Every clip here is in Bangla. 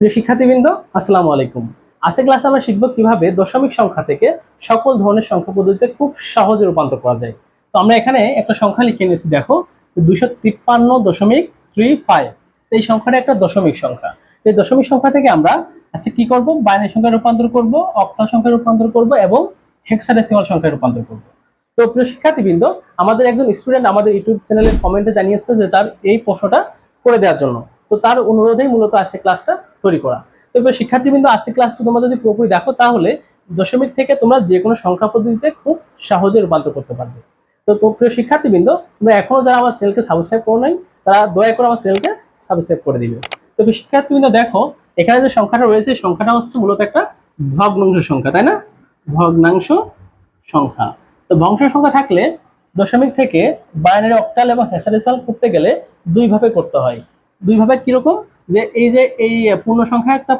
প্রিয় শিক্ষার্থীবৃন্দ, আসসালামু আলাইকুম। আজকে ক্লাসে আমরা শিখব কীভাবে দশমিক সংখ্যা থেকে সকল ধরনের সংখ্যা পদ্ধতিতে খুব সহজে রূপান্তর করা যায়। তো আমরা এখানে একটা সংখ্যা লিখে নিয়েছি, দেখো দুইশো তিপ্পান্ন দশমিক থ্রি ফাইভ। এই সংখ্যাটা একটা দশমিক সংখ্যা। এই দশমিক সংখ্যা থেকে আমরা আজকে কি করব? বাইনারি সংখ্যা রূপান্তর করব, অক্টাল সংখ্যা রূপান্তর করব এবং হেক্সাডেসিমাল সংখ্যা রূপান্তর করব। তো প্রিয় শিক্ষার্থীবৃন্দ, আমাদের একজন স্টুডেন্ট আমাদের ইউটিউব চ্যানেলে কমেন্টে জানিয়েছে যে তার এই প্রশ্নটা করে দেওয়ার জন্য। তো তার অনুরোধেই মূলত আজকে ক্লাসটা তৈরি করা। তবে শিক্ষার্থীবৃন্দ আজকে ক্লাসটা তোমরা যদি পুরোপুরি দেখো, তাহলে দশমিক থেকে তোমরা যে কোনো সংখ্যা পদ্ধতিতে খুব সহজে রূপান্তর করতে পারবে। তো তো প্রিয় শিক্ষার্থীবৃন্দ, তোমরা এখনও যারা আমার চ্যানেলকে সাবস্ক্রাইব করো নাই, তারা দয়া করে আমার চ্যানেলকে সাবস্ক্রাইব করে দিবে। তবে শিক্ষার্থীবৃন্দ, দেখো, এখানে যে সংখ্যাটা রয়েছে সংখ্যাটা হচ্ছে মূলত একটা ভগ্নাংশ সংখ্যা, তাই না? ভগ্নাংশ সংখ্যা। তো ভগ্নাংশ সংখ্যা থাকলে দশমিক থেকে বাইনারি অক্টাল এবং হেক্সাডেসিমাল করতে গেলে দুই ভাবে করতে হয়। দুই ভাবে কীরকম? যে এই যে এই পূর্ণ সংখ্যা একটা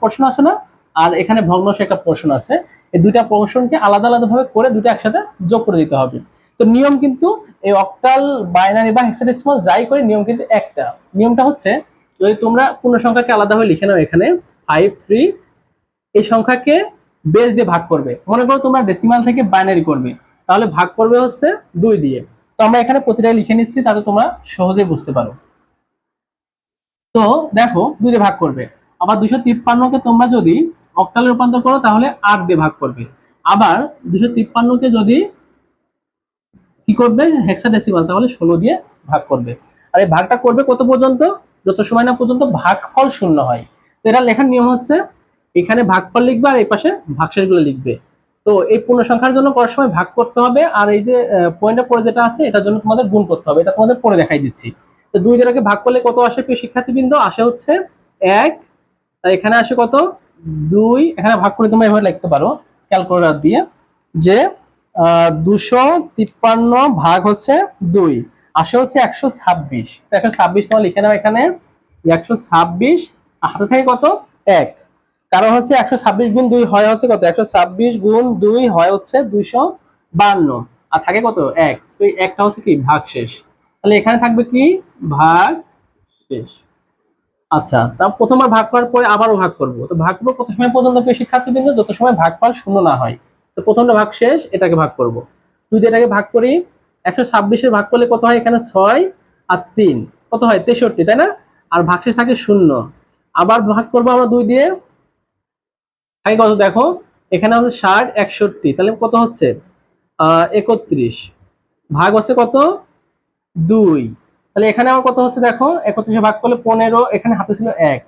প্রশ্ন আছে না, আর এখানে ভগ্নাংশ একটা পোর্শন আছে, এই দুইটা পোর্শনকে আলাদা আলাদা ভাবে করে দুটো একসাথে যোগ করে দিতে হবে। তো নিয়ম কিন্তু এই অক্টাল বাইনারি বা হেক্সাডেসিমাল যাই করে, নিয়ম কিন্তু একটা। নিয়মটা হচ্ছে, যদি তোমরা পূর্ণ সংখ্যাকে আলাদা আলাদাভাবে লিখে নাও এখানে ফাইভ থ্রি এই সংখ্যাকে বেস দিয়ে ভাগ করবে। মনে করো তোমরা ডেসিমাল থেকে বাইনারি করবে, তাহলে ভাগ করবে হচ্ছে দুই দিয়ে। তো আমরা এখানে প্রতিটা লিখে নিচ্ছি, তাতে তোমরা সহজে বুঝতে পারো। তো দেখো দুই ভাগ করবে। আবার দুশো তিপ্পান্নকে তোমরা যদি অক্টালে রূপান্তর করো, তাহলে আট দিয়ে ভাগ করবে। আবার দুশো তিপ্পান্নকে যদি কি করবে? হেক্সাডেসিমাল তাহলে ষোলো দিয়ে ভাগ করবে। আর এই ভাগটা করবে কত পর্যন্ত? যত সময় না পর্যন্ত ভাগফল শূন্য হয়। তো এটা লেখার নিয়ম হচ্ছে, এখানে ভাগফল লিখবে আর এই পাশে ভাগশেষগুলো লিখবে। তো এই পূর্ণ সংখ্যার জন্য করার সময় ভাগ করতে হবে, আর এই যে পয়েন্টের পরে যেটা আছে, এটার জন্য তোমাদের গুণ করতে হবে। এটা তোমাদের পরে দেখাই দিচ্ছি। তো দুই দ্বারাকে ভাগ করলে কত আসে প্রিয় শিক্ষার্থীবৃন্দ? আসে হচ্ছে এক। এখানে আসে কত? দুই। এখানে ভাগ করে তোমরা এভাবে লিখতে পারো, ক্যালকুলেটর দিয়ে, যে দুশো তিপ্পান্ন ভাগ হচ্ছে দুই। আসে হচ্ছে একশো ছাব্বিশ। তো একশো ছাব্বিশ তোমার লিখে নাও এখানে। একশো ছাব্বিশ হাতে থাকে কত? এক। কারণ হচ্ছে একশো ছাব্বিশ গুণ দুই হয় হচ্ছে কত? একশো ছাব্বিশ গুণ দুই হয় হচ্ছে দুইশো বান্ন। আর থাকে কত? এক। সেই একটা হচ্ছে কি? ভাগ শেষ তাহলে এখানে থাকবে কি? ভাগ শেষ। আচ্ছা তা প্রথমবার ভাগ করার পরে আবারও ভাগ করব। তো ভাগ করব কত সময় পর্যন্ত শিক্ষার্থীবৃন্দ? যত সময় ভাগফল শূন্য না হয়। তো প্রথমটা ভাগ শেষ, এটাকে ভাগ করব। দুই দিয়ে এটাকে ভাগ করি, একশো ছাব্বিশের ভাগ করলে কত হয়? এখানে ছয় আর তিন। কত হয়? তেষট্টি, তাই না? আর ভাগশেষ থাকে শূন্য। আবার ভাগ করব আমরা দুই দিয়ে। থাকে কত? দেখো, এখানে হচ্ছে ষাট, একষট্টি। তাহলে কত হচ্ছে? একত্রিশ। ভাগ হচ্ছে কত? দুই। তাহলে এখানে আমার কত হচ্ছে দেখো? একত্রিশে ভাগ করলে পনেরো, এখানে হাতে ছিল এক।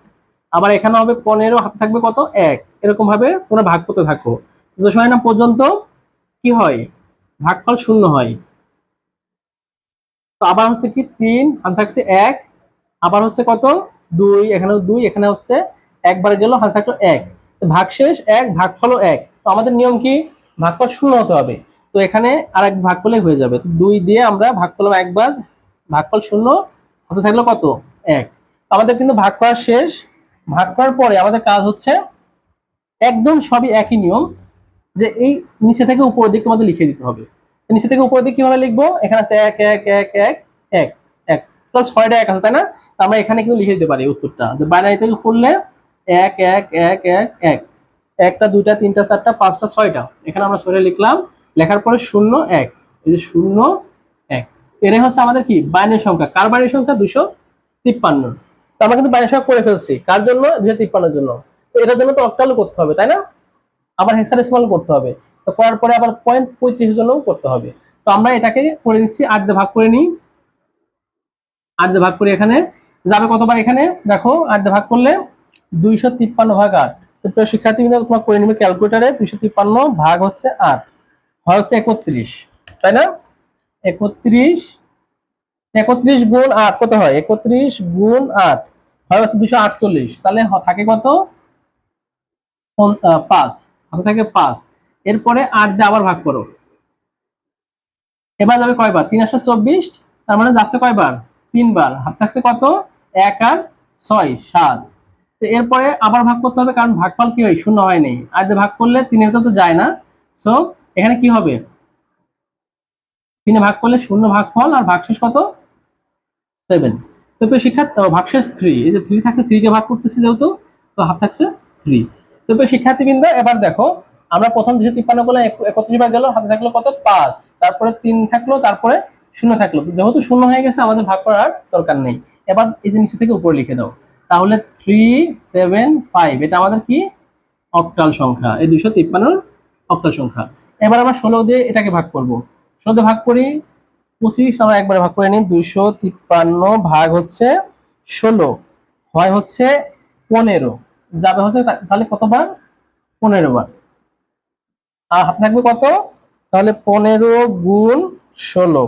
আবার এখানে হবে পনেরো, হাতে থাকবে কত? এক। এরকম ভাবে তোমরা ভাগ করতে থাকো। যত সময় না পর্যন্ত কি হয়? ভাগফল শূন্য হয়। তো আবার হচ্ছে কি? তিন, হাতে থাকছে এক। আবার হচ্ছে কত? দুই। এখানে দুই, এখানে হচ্ছে একবার গেল, হাতে থাকল এক। ভাগশেষ এক, ভাগফলও এক। তো আমাদের নিয়ম কি? ভাগফল শূন্য হতে হবে। তো এখানে আর এক ভাগ করলে হয়ে যাবে। দুই দিয়ে আমরা ভাগ করলাম একবার, ভাগফল শূন্য হতে থাকল কত? এক। আমাদের কিন্তু ভাগ করা শেষ। ভাগ করার পরে আমাদের কাজ হচ্ছে একদম সবই একই নিয়ম, যে এই নিচে থেকে উপরের দিক তোমাদের লিখে দিতে হবে। নিচে থেকে উপরের দিক কীভাবে লিখব? এখানে আছে এক এক এক এক এক এক। তো ছয়টা এক আছে, তাই না? আমরা এখানে কিন্তু লিখে দিতে পারি উত্তরটা। যে বাইনারি থেকে করলে এক এক এক এক এক। একটা, দুইটা, তিনটা, চারটা, পাঁচটা, ছয়টা। এখানে আমরা ছয়টা লিখলাম। লেখার পরে শূন্য এক। এই যে শূন্য এক। এটাই হচ্ছে আমাদের কি? বাইনের সংখ্যা। কার বাইনারি সংখ্যা? দুশো তিপ্পান্ন। তো আমরা কিন্তু বাইনারি সংখ্যা করে ফেলছি। কার জন্য? যে তিপ্পান্নের জন্য। তো এটার জন্য তো অক্টালও করতে হবে, তাই না? আবার হেক্সাডেসিমাল করতে হবে। তো করার পরে আবার পয়েন্ট পঁয়ত্রিশের জন্য করতে হবে। তো আমরা এটাকে করে নিচ্ছি আট দিয়ে ভাগ করে নিই। আট দিয়ে ভাগ করি এখানে যাবে কতবার এখানে? দেখো, আট দিয়ে ভাগ করলে দুইশো তিপ্পান্ন ভাগ আট। তো শিক্ষার্থী তোমার করে নিবে ক্যালকুলেটারে দুইশো তিপ্পান্ন ভাগ হচ্ছে আট। হয় একত্রিশ, তাই না? একত্রিশ একত্রিশ গুণ আট, কত হয়? একত্রিশ গুণ আট, হয় দুশো আটচল্লিশ। তাহলে থাকে কত? পাঁচ থাকে পাঁচ। এরপরে আট দিয়ে আবার ভাগ করো। এবার যাবে কয়বার? তিন আসা চব্বিশ, তার মানে যাচ্ছে কয়বার? তিনবার। হাত থাকছে কত? এক আর ছয়, সাত। তো এরপরে আবার ভাগ করতে হবে, কারণ ভাগফল কি হয়? শূন্য হয় নেই। আর ভাগ করলে তিনের তো যায় না। সো এখানে কি হবে? তিনে ভাগ করলে শূন্য ভাগফল আর ভাগশেষ কত? সেভেন তো শিক্ষা ভাগশেষ থ্রি এই যে থ্রি থাকলে থ্রিকে ভাগ করতেছি যেহেতু, তো হাত থাকছে থ্রি তো শিক্ষার্থীবৃন্দ, এবার দেখো, আমরা প্রথম দুশো তিপ্পান্ন করলে একত্রিশ বার গেল, হাতে থাকল কত? পাঁচ। তারপরে তিন থাকল, তারপরে শূন্য থাকল। যেহেতু শূন্য হয়ে গেছে, আমাদের ভাগ করার দরকার নেই। এবার এই যে নিচে থেকে উপরে লিখে দাও। তাহলে থ্রি সেভেন ফাইভ এটা আমাদের কি? অক্টাল সংখ্যা। এই দুশো তিপ্পান্নর অক্টাল সংখ্যা। এবার আমরা ষোলো দিয়ে এটাকে ভাগ করব। ষোলো ভাগ করি, পঁচিশ, আমরা একবারে ভাগ করে নিই, দুইশো তিপ্পান্ন ভাগ হচ্ছে ষোলো, হয় হচ্ছে পনেরো। যাবে হচ্ছে তাহলে কতবার? পনেরো বার। আর হাতে থাকবে কত? তাহলে পনেরো গুণ ষোলো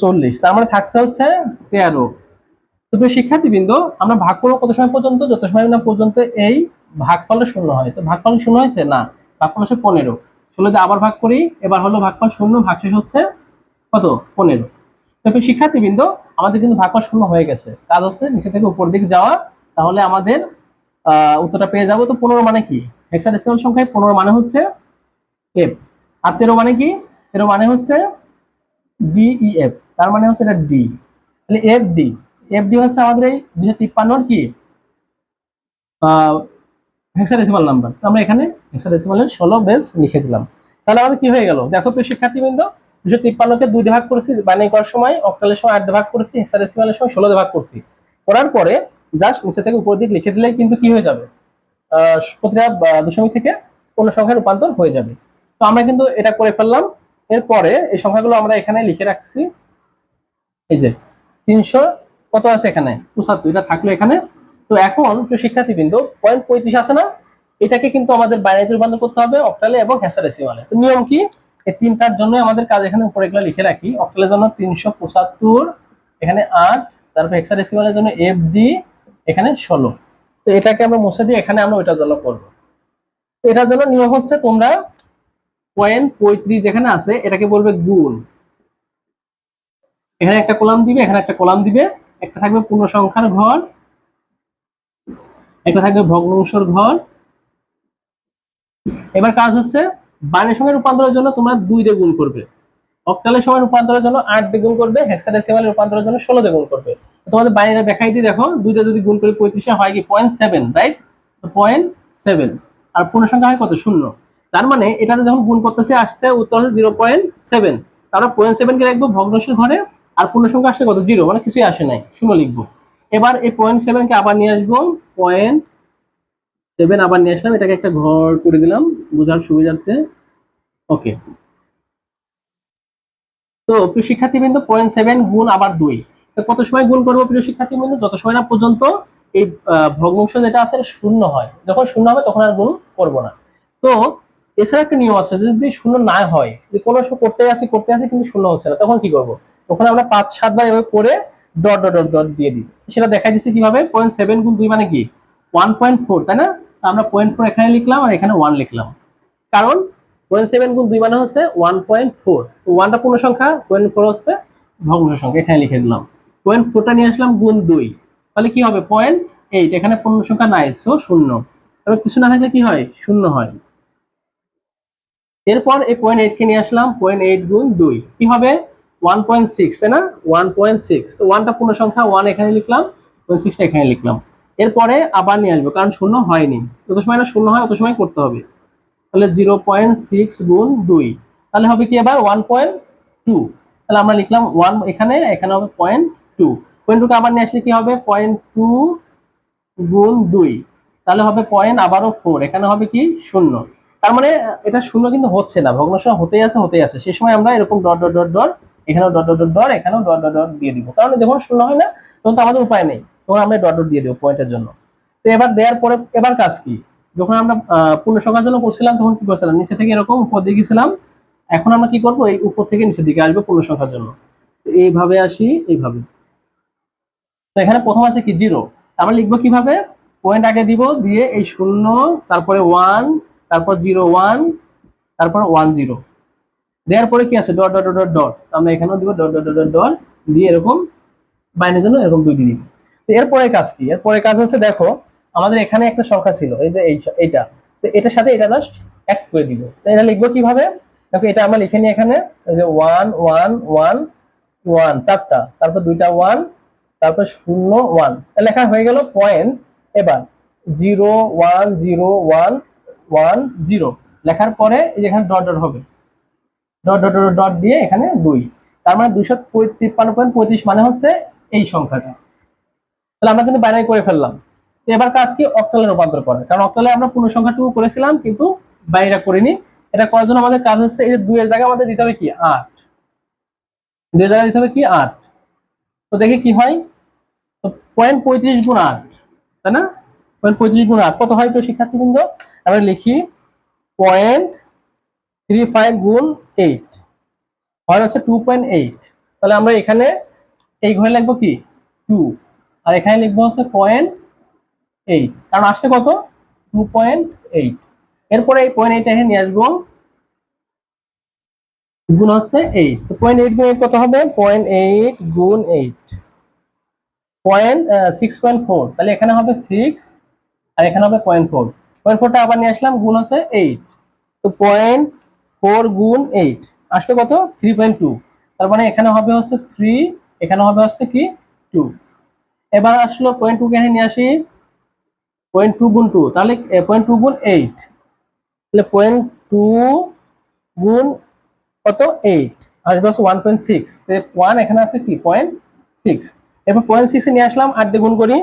চল্লিশ। তার মানে থাকছে হচ্ছে তেরো। তো শিক্ষার্থীবৃন্দ, আমরা ভাগ করব কত সময় পর্যন্ত? যত সময় না পর্যন্ত এই ভাগফলের শূন্য হয়। তো ভাগফল শূন্য হয়েছে? না, ভাগফল হচ্ছে পনেরো। ষোলো দিয়ে আবার ভাগ করি, এবার হলো ভাগফল শূন্য, ভাগশেষ হচ্ছে কত? পনেরো। তো প্রিয় শিক্ষার্থীবৃন্দ, আমাদের কিন্তু ভাগফল শূন্য হয়ে গেছে। কাজ হচ্ছে নিচে থেকে উপর দিকে যাওয়া, তাহলে আমাদের উত্তরটা পেয়ে যাব। তো পনেরো মানে কি? হেক্সাডেসিমাল সংখ্যায় পনেরো মানে হচ্ছে এফ আর তেরো মানে কি? তেরো মানে হচ্ছে ডিই এফ তার মানে হচ্ছে এটা ডি তাহলে এফ ডি এফ ডি হচ্ছে আমাদের এই দুশো তিপ্পান্নর কি? হেক্সাডেসিমাল নাম্বার তো আমরা এখানে হেক্সাডেসিমালের ষোলো বেস লিখে দিলাম। তাহলে আমাদের কি হয়ে গেল? দেখো প্রিয় শিক্ষার্থীবৃন্দ, দুশো তিপ্পান্নকে দুই ভাগ করেছি বাইনারি করার সময় অক্টালের সময় আট ভাগ করেছি হেক্সাডেসিমালের সময় ষোলো ভাগ করছি। করার পরে জাস্ট নিচে থেকে উপর দিক লিখে দিলেই কিন্তু কি হয়ে যাবে? প্রতিটা দশমিক থেকে কোনো সংখ্যায় রূপান্তর হয়ে যাবে। তো আমরা কিন্তু এটা করে ফেললাম। এরপরে এই সংখ্যাগুলো আমরা এখানে লিখে রাখছি। এই যে, তিনশো, কত আছে এখানে? পঁচাত্তর, এটা থাকল এখানে তো এখন প্রিয় শিক্ষার্থীবৃন্দ পয়েন্ট পঁয়ত্রিশ আছে না? এটাকে কিন্তু আমাদের বাইনারিতে রূপান্তর করতে হবে অক্টালে এবং হেক্সাডেসিমালে তো নিয়ম কি? এই তিনটার জন্য আমাদের কাজ এখানে উপরে এগুলো লিখে রাখি। অক্টালের জন্য তিনশো পঁচাত্তর, এখানে আট, তারপর হেক্সাডেসিমালের জন্য এফ ডি এখানে ষোলো। তো এটাকে আমরা মুছে দিয়ে এখানে আমরা ওইটার জন্য করব। তো এটার জন্য নিয়ম হচ্ছে তোমরা পয়েন্ট পঁয়ত্রিশ যেখানে আছে, এটাকে বলবে গুণ। এখানে একটা কলাম দিবে, এখানে একটা কলাম দিবে, একটা থাকবে পূর্ণ সংখ্যার ঘর একটা থাকবে ভগ্নাংশর ঘর। এবার কাজ হচ্ছে বাইনের সঙ্গে রূপান্তরের জন্য তোমরা দুই দিয়ে গুণ করবে। অক্টালের সময় রূপান্তরের জন্য আট দিয়ে গুণ করবে, হেক্সাডেসিমালের রূপান্তরের জন্য ষোলো দিয়ে গুণ করবে। তোমাদের বাইরে দেখাই দিই, দেখো দুইটা যদি গুণ করি পঁয়ত্রিশে, হয় কি point seven right point seven আর পূর্ণ সংখ্যা হয় কত? শূন্য। তার মানে এটাতে যখন গুণ করতেছে, আসছে উত্তর হচ্ছে জিরো পয়েন্ট সেভেন তারপর পয়েন্ট সেভেন কে রাখব ভগ্নাংশের ঘরে, আর পূর্ণ সংখ্যা আসছে কত? জিরো মানে কিছুই আসে নাই, শূন্য লিখব। এবার এই পয়েন্ট সেভেন কে আবার নিয়ে আসব পয়েন্ট সেভেন আবার নিয়ে আসলাম, এটাকে একটা ঘর করে দিলাম, বোঝার সুবিধার্থে। ওকে তো প্রিয় পয়েন্ট সেভেন গুণ আবার দুই। কত সময় গুণ করব প্রিয় যত সময় না পর্যন্ত এই ভগ্নাংশ যেটা আছে শূন্য হয়। যখন শূন্য হবে তখন আর গুণ করব না। তো এছাড়া একটা নিয়ম আছে, যদি শূন্য না হয় যে কোনো সময় করতে আসি করতে আসি, কিন্তু শূন্য হচ্ছে না, তখন কি করব? তখন আমরা পাঁচ সাতবার এভাবে করে ডট ডট ডট ডট দিয়ে দিই। সেটা দেখাই দিচ্ছি কীভাবে? পয়েন্ট সেভেন গুণ দুই মানে কি? ওয়ান পয়েন্ট ফোর তাই না? আমরা পয়েন্ট ফোর এখানে লিখলাম আর এখানে ওয়ান লিখলাম। কারণ পয়েন্ট সেভেন গুণ দুই মানে হচ্ছে ওয়ান পয়েন্ট ফোর ওয়ানটা পূর্ণ সংখ্যা পয়েন্ট ফোর হচ্ছে ভগ্ন সংখ্যা, এখানে লিখে দিলাম। পয়েন্ট ফোরটা নিয়ে আসলাম গুণ দুই। তাহলে কি হবে? পয়েন্ট এইট এখানে পূর্ণ সংখ্যা নাই সো শূন্য। তবে কিছু না থাকলে কি হয়? শূন্য হয়। এরপর এই পয়েন্ট এইট কে নিয়ে আসলাম পয়েন্ট এইট গুণ দুই। কি হবে? ওয়ান পয়েন্ট সিক্স তাই না? ওয়ান পয়েন্ট সিক্স তো ওয়ানটা পূর্ণ সংখ্যা ওয়ান এখানে লিখলাম পয়েন্ট সিক্সটা এখানে লিখলাম। এরপরে আবার নিয়ে আসব, কারণ শূন্য হয়নি। যত সময় না শূন্য হয় তত সময় করতে হবে। তাহলে জিরো পয়েন্ট সিক্স গুণ দুই। তাহলে হবে কি এবার? ওয়ান পয়েন্ট টু তাহলে আমরা লিখলাম ওয়ান এখানে এখানে হবে পয়েন্ট টু পয়েন্ট টুকে আবার নিয়ে আসলে কি হবে? পয়েন্ট টু গুণ দুই। তাহলে হবে পয়েন্ট আবারও ফোর এখানে হবে কি? শূন্য। তার মানে এটা শূন্য কিন্তু হচ্ছে না। ভগ্নাংশ হতেই আছে হতেই আছে। সেই সময় আমরা এরকম ডট ডট ডট ডট এখানেও ডট ডট ডট এখানেও ডট ডট ডট দিয়ে দিব। কারণ যখন শূন্য হয় না, তখন তো আমাদের উপায় নেই। তখন আমরা ডট ডট দিয়ে দেবো পয়েন্টের জন্য। তো এবার দেওয়ার পরে, এবার কাজ কি? যখন আমরা পূর্ণ সংখ্যার জন্য করছিলাম, তখন কি করছিলাম? নিচে থেকে এরকম উপর দিকে গেছিলাম। এখন আমরা কি করব? এই উপর থেকে নিচের দিকে আসব পূর্ণ সংখ্যার জন্য। এইভাবে আসি, এইভাবে। তো এখানে প্রথম আছে কি? জিরো আমরা লিখব কীভাবে? পয়েন্ট আগে দিব, দিয়ে এই শূন্য, তারপরে ওয়ান তারপর জিরো ওয়ান তারপর ওয়ান জিরো দেওয়ার পরে কি আছে? ডট ডট ডট ডট আমরা এখানেও দিব ডট ডট ডট ডট দিয়ে এরকম বাইনের জন্য এরকম দুইটি দিব। তো এরপরে কাজ কি? এরপরে কাজ হচ্ছে দেখো, আমাদের এখানে একটা সংখ্যা ছিল, এই যে এই এইটা। তো এটার সাথে এটা জাস্ট এক করে দিব। তো এটা লিখব কীভাবে? দেখো, এটা আমরা লিখে নিই এখানে, এই যে ওয়ান ওয়ান ওয়ান ওয়ান চারটা। তারপর দুইটা ওয়ান তারপর শূন্য ওয়ান লেখা হয়ে গেল পয়েন্ট এবার zero one zero one one zero লেখার পরে এখানে ডট ডট হবে। ডট ডট ডট ডট দিয়ে এখানে দুই। তার মানে দুশো তিপ্পান্ন পয়েন্ট পঁয়ত্রিশ মানে হচ্ছে এই সংখ্যাটা। তাহলে আমরা কিন্তু বাইনারি করে ফেললাম। তো এবার কাজ কি? অক্টালে রূপান্তর করা। কারণ অক্টালে আমরা পূর্ণ সংখ্যাটুকু করেছিলাম, কিন্তু বাইরে করিনি। এটা করার জন্য আমাদের কাজ হচ্ছে এই যে দুইয়ের জায়গায় আমাদের দিতে হবে কি? আট। দুইয়ের জায়গায় দিতে হবে কি? আট। তো দেখি কি হয়? তো পয়েন্ট পঁয়ত্রিশ গুণ আট, তাই না? পয়েন্ট পঁয়ত্রিশ গুণ আট। কত হয় তো শিক্ষার্থীবৃন্দ? আমরা লিখি পয়েন্ট থ্রি ফাইভ গুণ এইট। হয় হচ্ছে টু পয়েন্ট এইট তাহলে আমরা এখানে এই ঘরে লিখব কি? টু আর এখানে লিখব হচ্ছে পয়েন্ট এইট কারণ আসছে কত? টু পয়েন্ট এইট এরপরে এই পয়েন্ট এইট এখানে নিয়ে আসব গুণ হচ্ছে এইট তো পয়েন্ট এইট গুণ কত হবে? পয়েন্ট এইট গুণ eight point six point four তাহলে এখানে হবে সিক্স আর এখানে হবে পয়েন্ট ফোর পয়েন্ট ফোরটা আবার নিয়ে আসলাম, গুণ হচ্ছে এইট তো পয়েন্ট ফোর গুণ এইট। আসবে কত? থ্রি পয়েন্ট টু তার মানে এখানে হবে হচ্ছে থ্রি এখানে হবে হচ্ছে কি? টু এবার আসলো পয়েন্ট টু এখানে নিয়ে আসি। পয়েন্ট টু গুণ টু তাহলে পয়েন্ট টু গুণ এইট তাহলে পয়েন্ট টু গুণ কত? এইট আসবে হচ্ছে ওয়ান পয়েন্ট সিক্স ওয়ান এখানে আছে কি? পয়েন্ট সিক্স এবার পয়েন্ট সিক্সে নিয়ে আসলাম, আট দিয়ে গুণ করি।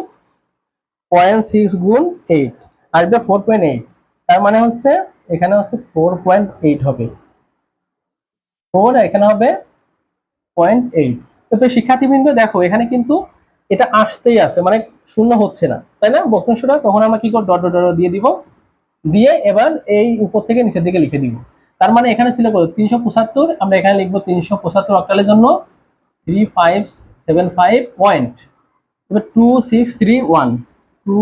পয়েন্ট সিক্স গুণ এইট আসবে ফোর পয়েন্ট এইট তার মানে হচ্ছে এখানে হচ্ছে ফোর পয়েন্ট এইট হবে। ফোর এখানে হবে পয়েন্ট এইট তো শিক্ষার্থীবৃন্দ, দেখো, এখানে কিন্তু এটা আসতেই আছে মানে শূন্য হচ্ছে না, তাই না? বক্তব্যটা তখন আমরা কি করব? ডট ডট ডট দিয়ে দিব। দিয়ে এবার এই উপর থেকে নিচের দিকে লিখে দিব। তার মানে এখানে ছিল কত? তিনশো পঁচাত্তর। আমরা এখানে লিখব তিনশো পঁচাত্তর অক্টালের জন্য three five seven five point এবার two six three one two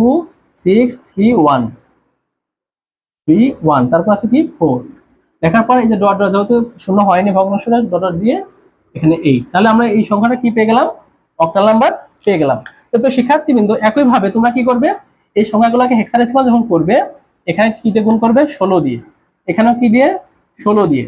six three one three one তারপর আছে কি? ফোর লেখার পর এই যে ডট ডট যেহেতু শূন্য হয়নি ডট ডট দিয়ে এখানে এইট তাহলে আমরা এই সংখ্যাটা কি পেয়ে গেলাম? অক্টাল নাম্বার পেয়ে গেলাম। তো শিক্ষার্থীবৃন্দ, একইভাবে তোমরা কি করবে? এই সংখ্যাগুলোকে হেক্সাডেসিমাল যখন করবে, এখানে দিয়ে গুণ করবে? ষোলো দিয়ে। এখানেও কি দিয়ে? ষোলো দিয়ে।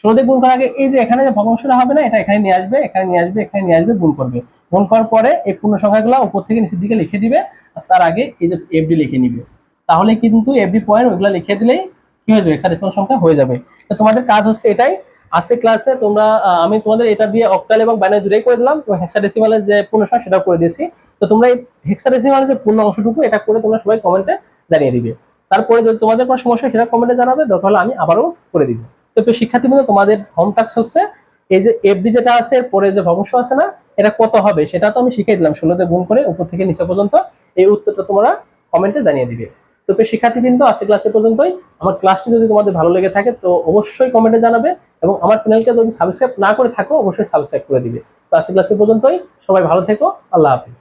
ষোলো দিয়ে গুণ করার আগে এই যে এখানে যে ভগ্নাংশটা হবে না, এটা এখানে নিয়ে আসবে, এখানে নিয়ে আসবে, এখানে নিয়ে আসবে, গুণ করবে। গুণ করার পরে এই পূর্ণ সংখ্যাগুলো উপর থেকে নিচের দিকে লিখে দিবে, আর তার আগে এই যে এফডি লিখে নিবে। তাহলে কিন্তু এফডি পয়েন্ট ওইগুলো লিখে দিলেই কি হয়ে যাবে? হেক্সাডেসিমাল সংখ্যা হয়ে যাবে। তো তোমাদের কাজ হচ্ছে এটাই। আজকে ক্লাসে তোমরা আমি তোমাদের এটা দিয়ে অক্টাল এবং বাইনারি দুটোই করে দিলাম। তো হেক্সাডেসিমালের যে পূর্ণ সংখ্যা সেটাও করে দিয়েছি। তো তোমরা এই হেক্সাডেসিমালের যে পূর্ণ অংশটুকু এটা করে তোমরা সবাই কমেন্টে জানিয়ে দিবে। তারপরে যদি তোমাদের কোনো সমস্যা সেটা কমেন্টে জানাবে। দরকার হলে আমি আবারও করে দিব। তো প্রিয় শিক্ষার্থীবৃন্দ, তোমাদের হোম টাস্ক হচ্ছে এই যে এফডি যেটা আছে এর পরে যে ভগ্নাংশ আছে না, এটা কত হবে? সেটা তো আমি শিখিয়ে দিলাম। ষোলোতে গুণ করে উপর থেকে নিচে পর্যন্ত এই উত্তরটা তোমরা কমেন্টে জানিয়ে দিবে। তো শিক্ষার্থীবৃন্দ আজকে ক্লাসে পর্যন্তই। আমার ক্লাসটি যদি তোমাদের ভালো লেগে থাকে, তো অবশ্যই কমেন্টে জানাবে এবং আমার চ্যানেলকে যদি সাবস্ক্রাইব না করে থাকো, অবশ্যই সাবস্ক্রাইব করে দিবে। তো আজকে ক্লাসে পর্যন্তই। সবাই ভালো থেকো। আল্লাহ হাফিজ।